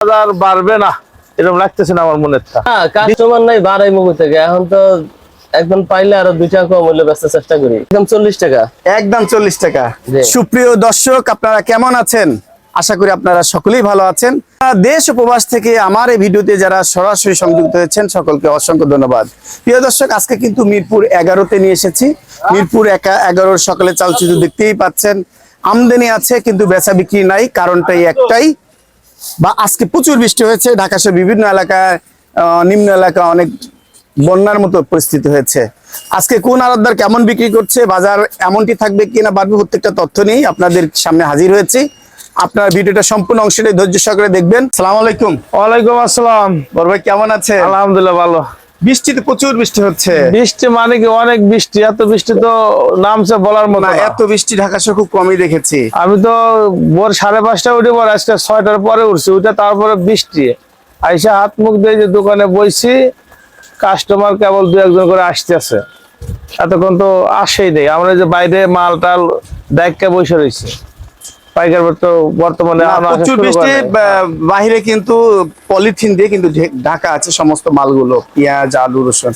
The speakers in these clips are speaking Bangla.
বাজার বাড়বে না এরকম লাগতেছে না আমার হ্যাঁ কাস্টমার নাই বাড়াই মুখ থেকে এখন তো একদম পাইলে আরও দুই টাকা কম বেচতে চেষ্টা করি। একদম চল্লিশ টাকা। একদম চল্লিশ টাকা। সুপ্রিয় দর্শক আপনারা কেমন আছেন? আশা করি আপনারা সকলেই ভালো আছেন। দেশ উপবাস থেকে আমার এই ভিডিওতে যারা সরাসরি সংযুক্ত হয়েছেন সকলকে অসংখ্য ধন্যবাদ। প্রিয় দর্শক আজকে কিন্তু মিরপুর এগারোতে নিয়ে এসেছি। মিরপুর একা এগারোর সকালে চালচিত্র দেখতেই পাচ্ছেন। আমদানি আছে কিন্তু বেচা বিক্রি নাই কারণটাই একটাই। বা আজকে প্রচুর বৃষ্টি হয়েছে ঢাকা সহ বিভিন্ন এলাকায় নিম্ন এলাকা অনেক বন্যার মতো পরিস্থিতি হয়েছে। আজকে কোন আড়তদার কেমন বিক্রি করছে বাজার এমনটি থাকবে কিনা বাড়বে প্রত্যেকটা তথ্য নিয়েই আপনাদের সামনে হাজির হয়েছি। আপনার ভিডিওটা সম্পূর্ণ অংশটাই ধৈর্য সহকারে দেখবেন। সালাম আলাইকুম। ওয়ালাইকুম আসসালাম। বড় ভাই কেমন আছে আলহামদুলিল্লাহ ভালো। বৃষ্টিতে প্রচুর বৃষ্টি হচ্ছে। বৃষ্টি মানে কি অনেক বৃষ্টি এত বৃষ্টি তো নামছে বলার মতো না। এত বৃষ্টি ঢাকা খুব কমই দেখেছি। আমি তো ভোর সাড়ে পাঁচটা উঠে পর আজকে ছয়টার পরে উঠছি উঠে তারপরে বৃষ্টি। আইসা হাত মুখ দিয়ে যে দোকানে বইছি কাস্টমার কেবল দু একজন করে আসতেছে। এতক্ষণ তো আসেই নেই আমরা যে বাইরে মাল টাল দেখকে বসে রয়েছি পাইকার তো বর্তমানে না, এখনও আসা প্রচুর বৃষ্টি বাহিরে কিন্তু পলিথিন দিয়ে কিন্তু ঢাকা আছে সমস্ত মালগুলো পেঁয়াজ আলু রসুন।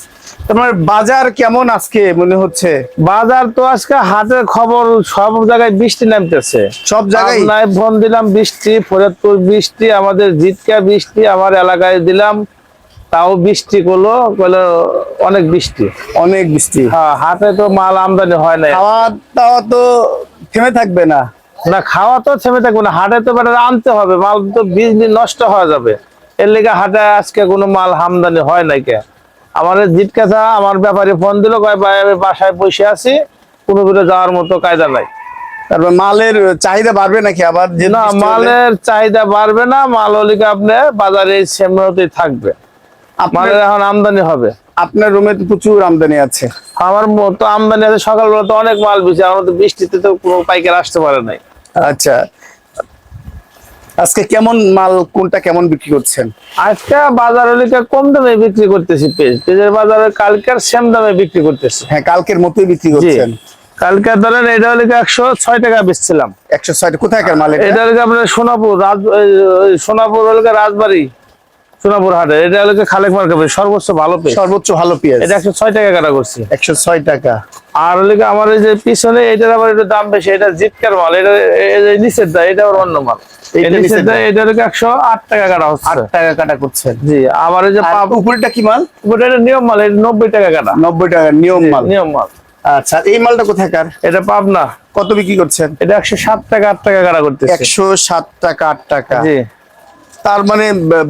তোমার বাজার কেমন আজকে মনে হচ্ছে? বাজার তো আজকে হাটের খবর সব জায়গায় বৃষ্টি নামতেছে। সব জায়গায়? ফোন দিলাম বৃষ্টি ফরিদপুর বৃষ্টি আমাদের জিতকা বৃষ্টি আমার এলাকায় দিলাম তাও বৃষ্টি করল করল অনেক বৃষ্টি। অনেক বৃষ্টি। হ্যাঁ হাটে তো মাল আমদানি হয় না খাওয়া দাওয়া তো থেমে থাকবে না। না খাওয়া তো থেমে থাকবে না হাটে তো মানে আনতে হবে মাল তো বিজলি নষ্ট হয়ে যাবে। এর লেগে হাটে আজকে কোনো মাল আমদানি হয় নাই কে। আমার জিটকাছা আমার ব্যাপারে ফোন দিল কয় ভাই আমি বাসায় বসে আছি কোনো বিলে যাওয়ার মতো কায়দা নাই। তারপর মালের চাহিদা বাড়বে নাকি আবার? যে না মালের চাহিদা বাড়বে না মাল হলিকে আপনি বাজারে সেমতেই থাকবে। আপনার মালের এখন আমদানি হবে। আপনার রুমে তো প্রচুর আমদানি আছে। আমার মতো আমদানি আছে সকালবেলা তো অনেক মাল বেশি আমার তো বৃষ্টিতে তো কোনো পাইকার আসতে পারে নাই। আচ্ছা। আজকে কেমন মাল কোনটা কেমন বিক্রি করছেন? আজকে বাজার হলে কম দামে বিক্রি করতেছি পেজ পেঁয়াজের বাজারে কালকের সেম দামে বিক্রি করতেছি। হ্যাঁ কালকের মতোই বিক্রি করছেন। কালকে ধরেন এটা হলে একশো ছয় টাকা বেচছিলাম। একশো ছয় কোথায় মাল এটা? হলে আপনার সোনাপুর রাজ সোনাপুর হলে রাজবাড়ি। সোনাপুর হাটে এটা হলিকে খালেক সর্বোচ্চ ভালো পেঁয়াজ। সর্বোচ্চ ভালো পেঁয়াজ। এটা একশো ছয় টাকা কাটা করছি। একশো ছয় টাকা। আর আমার এই যে পিছনে এটার আবার একটু দাম বেশি এটা জিটকার মাল এটা নিচের দা এটা আবার অন্য মাল। এইটা এই নিচের নিচের দা দা। এটা হলিকে একশো আট টাকা কাটা হচ্ছে। আট টাকা কাটা করছেন জি আমার এই যে উপরেটা কি মাল? ওটা এটা নিয়ম মাল এটা নব্বই টাকা কাটা। নব্বই টাকা নিয়ম মাল। নিয়ম মাল। আচ্ছা এই মালটা কোথাকার এটা পাবনা। কত বিক্রি করছেন? এটা একশো সাত টাকা আট টাকা কাটা করতেছে। একশো সাত টাকা আট টাকা। জি। তার মানে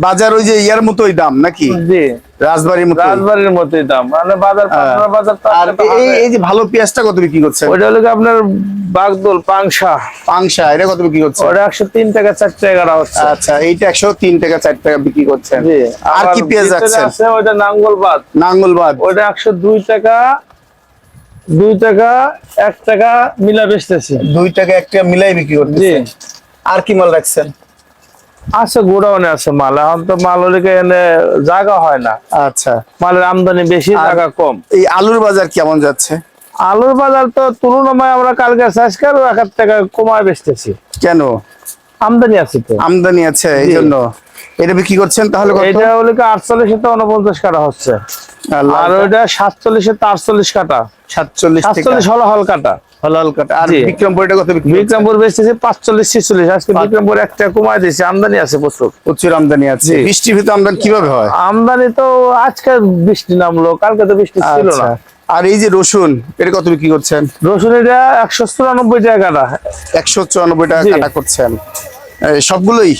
বাজার ওই যে ইয়ার মতোই দাম নাকি? জি। রাজবাড়ির মতো রাজবাড়ির মতোই দাম। মানে বাজার পাবনার বাজার তো আর এই এই যে ভালো পেঁয়াজটা কত বিক্রি করছেন? ওইটা হলো আপনার বাগদোল পাংশা। পাংশা এটা কত বিক্রি করছেন? ওটা একশো তিন টাকা চার টাকা কাটা হচ্ছে। আচ্ছা এইটা একশো তিন টাকা চার টাকা বিক্রি করছেন। জি। আর কি পেঁয়াজ রাখছেন? আছে ওইটা নাঙ্গলবাদ। নাঙ্গলবাদ। একশো দুই টাকা দুই টাকা এক টাকা মিলা বেচতেছি। দুই টাকা একটা মিলাই বিক্রি জি। করতেছেন আর কি মাল রাখছেন? আছে গোডাউনে আছে মাল। এখন তো মাল ওদিকে এনে জায়গা হয় না। আচ্ছা। মালের আমদানি বেশি জায়গা কম। এই আলুর বাজার কেমন যাচ্ছে? আলুর বাজার তো তুলনায় আমরা কালকে আজকাল এক হাজার টাকা কমায় বেচতেছি। কেন? আমদানি আছে তো। আমদানি আছে এই জন্য এটা কি করছেন তাহলে এটা হলে কি আটচল্লিশে উনপঞ্চাশ কাটা হচ্ছে। আর ওইটা সাতচল্লিশে আটচল্লিশ কাটা। সাতচল্লিশ সাতচল্লিশ হলো হল কাটা। কাটা। আর জি। বিক্রমপুরটা কত বিক্রমপুর বেচতেছে পাঁচচল্লিশ ছিচল্লিশ। আজকে বিক্রমপুর একটা কমায় দিয়েছে আমদানি আছে প্রচুর। প্রচুর আমদানি আছে। ভিতরে আমদানি কীভাবে হয়? আমদানি তো আজকে বৃষ্টি নামলো কালকে তো বৃষ্টি ছিল আচ্ছা। না আর এই যে রসুন এটা কত বিক্রি করছেন? রসুন এটা একশো চুরানব্বই টাকা কাটা একশো চুরানব্বই টাকা কাটা করছেন। সবগুলোই?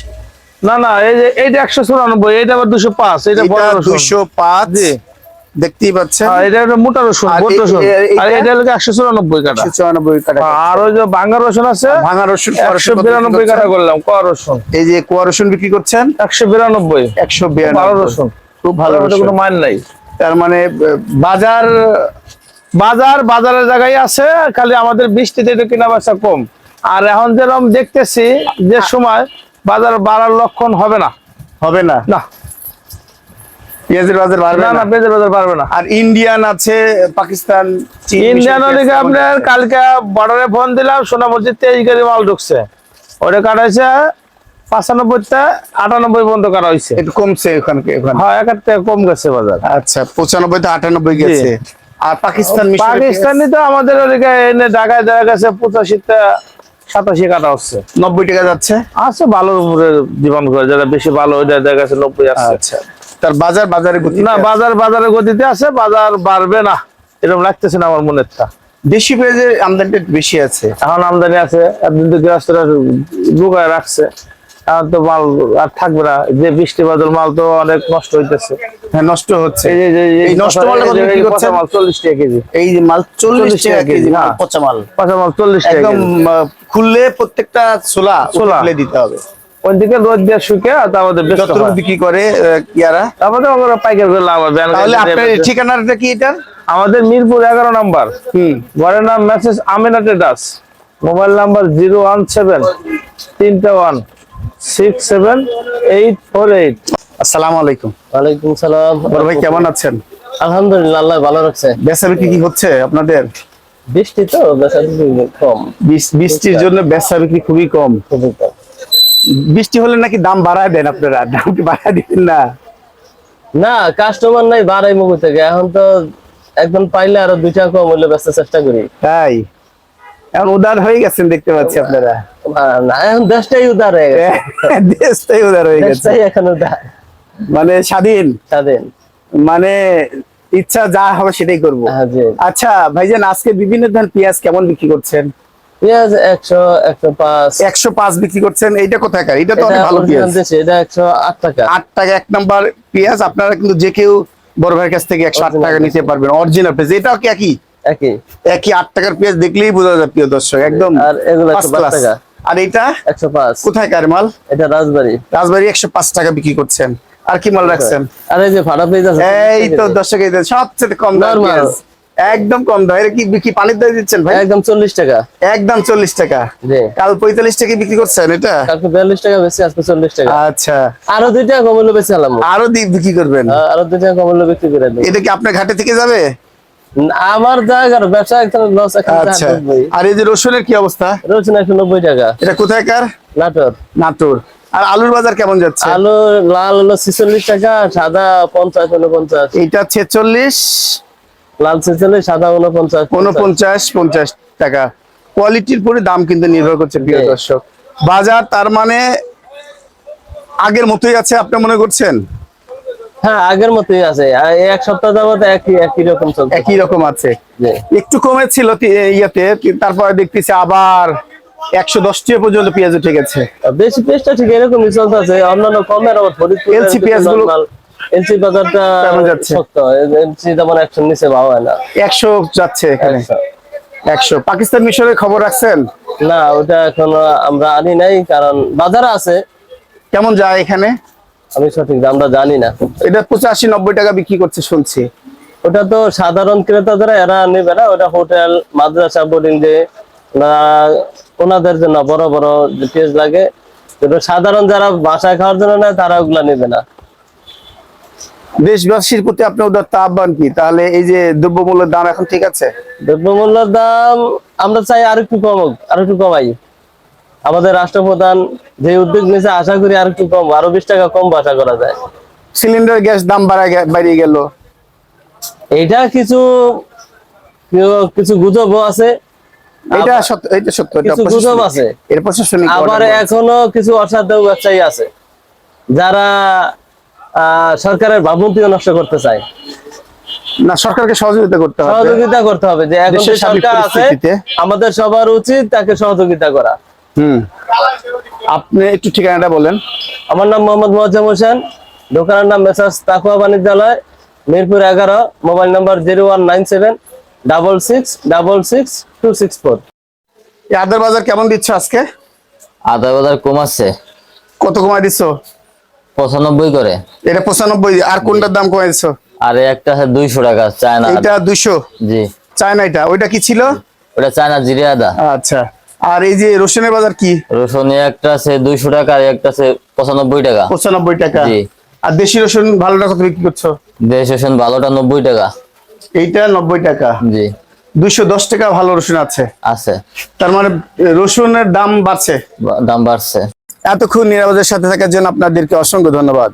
না না এই যে এইটা একশো চুরানব্বই এটা আবার দুশো পাঁচ এটা দুইশো পাঁচ। দেখতেই পাচ্ছেন। আর এটা মোটা রসুন আর রসুন। আর এটা হলো একশো চুরানব্বই কাটা? একশো চুরানব্বই কাটা আর ওই যে ভাঙ্গা রসুন আছে ভাঙা রসুন একশো কত বিক্রি বিরানব্বই করছেন? কাটা করলাম ক রসুন? এই যে কুয়া রসুন বিক্রি করছেন? ভালো রসুন। খুব ভালো রসুন কোনো মান নাই। তার মানে বাজার বাজার বাজারের জায়গায় আছে খালি আমাদের বৃষ্টিতে একটু কেনা বেচা কম। আর এখন যেরকম দেখতেছি যে সময় বাজার বাড়ার লক্ষণ হবে না। হবে না। না। পেঁয়াজের বাজার বাড়বে না না? না পেঁয়াজের বাজার বাড়বে না। আর ইন্ডিয়ান আছে পাকিস্তান ইন্ডিয়ান ওদিকে আপনার কালকে বর্ডারে ফোন দিলাম সোনা বলছি তেইশ গাড়ি মাল ঢুকছে। ওটা কাটাইছে পাঁচানব্বইটা আটানব্বই পর্যন্ত করা হয়েছে একটু কমছে ওখানে ওখানে হ্যাঁ এক টাকা কম গেছে বাজার। আচ্ছা পঁচানব্বই আটানব্বই গেছে। আর পাকিস্তান মিশরের পাকিস্তানি তো আমাদের ওদিকে এনে ঢাকায় দেখা গেছে পঁচাশিটা সাতাশি কাটা হচ্ছে। নব্বই টাকা যাচ্ছে? আছে ভালোর উপরে জীবন করে যারা বেশি ভালো ওইটা দেখা গেছে নব্বই আছে আচ্ছা। তার বাজার বাজারে গতি না বাজার বাজারের গতিতে আছে বাজার বাড়বে না। এরকম লাগতেছে না আমার মনেরটা। দেশি পেঁয়াজের আমদানিটা একটু বেশি আছে। এখন আমদানি আছে একদিন তো গৃহস্থরা ঢুকায় রাখছে। এখন তো মাল আর থাকবে না। যে বৃষ্টি বাদল মাল তো অনেক নষ্ট হইতেছে। হ্যাঁ নষ্ট হচ্ছে। এই যে- এই নষ্ট মালটা কত বিক্রি এই মাল চল্লিশ টাকা কেজি। এই যে মাল 40 টাকা কেজি হ্যাঁ। পচা মাল। পচা মাল চল্লিশ টাকা একদম খুললে প্রত্যেকটা ছোলা ছোলা। খুলে দিতে হবে। ওইদিকে রোদ দিয়ে শুকে তারপরে যতটুকু বিক্রি করে ইয়ারা? তারপরে ওগুলো পাইকারি করে লাভ হবে। তাহলে আপনার ঠিকানাটা কি এটা আমাদের মিরপুর এগারো নাম্বার। হুম। ঘরের নাম message Amina mobile number zero one seven তিনটা one six seven eight four eight. আসসালামু আলাইকুম। ওয়ালাইকুম সালাম। বড় ভাই কেমন আছেন? আলহামদুলিল্লাহ আল্লাহ ভালো রাখছে। বেচা বিক্রি কি হচ্ছে আপনাদের? বৃষ্টি তো বেচা বিক্রি কম। বৃষ্টির জন্য বেচা বিক্রি খুবই কম। খুবই কম। বৃষ্টি হলে নাকি দাম বাড়ায় দেন আপনারা? দাম কি বাড়ায় দিবেন না? না কাস্টমার নাই বাড়াই মুখ থেকে এখন তো একদম পাইলে আরও দুই টাকা কম হইলে বেচার চেষ্টা করি। তাই? এখন উদার হয়ে গেছেন দেখতে পাচ্ছি আপনারা। না এখন দেশটাই উদার হয়ে গেছে। দেশটাই উদার হয়ে গেছে। এখন উদার। মানে স্বাধীন? স্বাধীন। মানে ইচ্ছা যা হবে সেটাই করব। হ্যাঁ আচ্ছা ভাইজান আজকে বিভিন্ন ধরনের পেঁয়াজ কেমন বিক্রি করছেন? পেঁয়াজ একশো একশো পাঁচ। একশো পাঁচ বিক্রি করছেন এইটা কোথাকার এটা তো অনেক ভালো পেঁয়াজ। এটা একশো আট টাকা। আট টাকা এক নাম্বার পেঁয়াজ আপনারা কিন্তু যে কেউ বড় ভাইয়ের কাছ থেকে একশো আট Original টাকা নিতে পারবেন অরিজিনাল পেঁয়াজ। এটাও কি একই? একই। একই আট টাকার পেঁয়াজ দেখলেই বোঝা যায় প্রিয় দর্শক একদম আর এগুলো 105 টাকা। আর এটা একশো পাঁচ। কোথায় কার মাল? এটা রাজবাড়ি। রাজবাড়ি একশো পাঁচ টাকা বিক্রি করছেন। আর কি মাল রাখছেন? আর এই যে ভাড়া পেয়ে যাচ্ছে এই তো দর্শক এই সবচেয়ে কম দাম। পেঁয়াজ। একদম কম দাম। এটা কি কি পানির দাম দিচ্ছেন ভাই? একদম চল্লিশ টাকা। একদম চল্লিশ টাকা। জি। কাল পঁয়তাল্লিশ টাকা বিক্রি করছেন এটা? কালকে বিয়াল্লিশ টাকা বেশি আজকে চল্লিশ টাকা। আচ্ছা। আরও দুই টাকা কমলে বেশি আলাম আরও দি- বিক্রি করবেন? আরও দুই টাকা কমলে বিক্রি করে দেবো। এটা কি আপনার ঘাটে থেকে যাবে? আমার জায়গার ব্যবসা একটা লস এখন আচ্ছা। আর এই যে রসুনের কি অবস্থা? একশো নব্বই টাকা। এটা কোথায় কার? নাটোর। নাটোর। আর আলুর বাজার কেমন যাচ্ছে? আলু লাল হলো ছিচল্লিশ টাকা সাদা পঞ্চাশ উনপঞ্চাশ এটা ছেচল্লিশ লাল ছিচল্লিশ সাদা উনপঞ্চাশ উনপঞ্চাশ পঞ্চাশ টাকা। কোয়ালিটির পরে দাম কিন্তু নির্ভর করছে প্রিয় দর্শক। বাজার তার মানে আগের মতোই আছে আপনি মনে করছেন? হ্যাঁ আগের মতোই আছে। এক সপ্তাহ যাবত একই একই রকম চলছে। একই রকম আছে। একটু কমেছিল ইয়েতে তারপরে দেখতেছি আবার একশো দশ টাকা পর্যন্ত পেঁয়াজ উঠে গেছে বেশি পেস্টটা ঠিক এরকমই চলতেছে। অন্যান্য কমের আবার ফরিদপুর এলসি বাজারটা যাচ্ছে? এলসি নিচে পাওয়া হয় না। একশো যাচ্ছে এখানে। 100 একশো। পাকিস্তান মিশরের খবর রাখছেন? না ওটা এখনও আমরা আনি নাই কারণ বাজারে আছে। কেমন যায় এখানে? আমি সঠিক দামটা জানি না। এটা পঁচাশি নব্বই টাকা বিক্রি করছে শুনছি। ওটা তো সাধারণ ক্রেতাদের এরা নেবে না ওটা হোটেল মাদ্রাসা বোর্ডিং যে ওনাদের জন্য বড় বড় পেজ লাগে। সাধারণ যারা বাসায় খাওয়ার জন্য নেয় তারা ওগুলা নেবে না। দেশবাসীর প্রতি আপনার উদারতা আহ্বান কি? তাহলে এই যে দ্রব্যমূল্যের দাম এখন ঠিক আছে? দ্রব্যমূল্যের দাম আমরা চাই আর একটু কমুক আর একটু কমাই। আমাদের রাষ্ট্রপ্রধান যে উদ্যোগ নিয়েছে আশা করি আর একটু কম আরও বিশ টাকা কম আশা করা যায়। সিলিন্ডার গ্যাস দাম বাড়া বাড়িয়ে গেল। এটা কিছু কিছু গুজবও আছে। এটা সত্য এটা সত্য এটা কিছু গুজব আছে। এর প্রশাসনিক আবার এখনও কিছু অসাধ্য ব্যবসায়ী আছে। যারা সরকারের ভাবমূর্তিও নষ্ট করতে চায়। না সরকারকে সহযোগিতা করতে হবে। সহযোগিতা করতে হবে যে এখন যে সরকার আছে আমাদের সবার উচিত তাকে সহযোগিতা করা। হুম। আপনি একটু ঠিকানাটা বলেন। আমার নাম মোহাম্মদ মোয়াজ্জেম হোসেন দোকানের নাম মেসার্স তাকুয়া বাণিজ্যালয় মিরপুর এগারো mobile number zero one nine seven double six double six two six four. এই আদার বাজার কেমন দিচ্ছ আজকে? আদার বাজার কমাচ্ছে কত কমাই দিচ্ছ? পঁচানব্বই করে। এটা পঁচানব্বই আর কোনটার দাম কমাই দিচ্ছ আর একটা দুইশো টাকা চায়না এটা দুইশো? জি। চায়না এটা? ওইটা কি ছিল? ওটা চায়না জিরে আদা। আচ্ছা। আর এই যে রসুনের বাজার কি? রসুন একটা আছে দুইশো টাকা আর একটা আছে পঁচানব্বই টাকা। পঁচানব্বই টাকা। জি। আর দেশি রসুন ভালোটা কত বিক্রি করছ? দেশ রসুন ভালোটা নব্বই টাকা। এইটা নব্বই টাকা। জি। দুইশো দশ টাকা ভালো রসুন আছে। আছে। তার মানে রসুনের দাম বাড়ছে। দাম বাড়ছে। এতক্ষণ নিরাপদের সাথে থাকার জন্য আপনাদেরকে অসংখ্য ধন্যবাদ।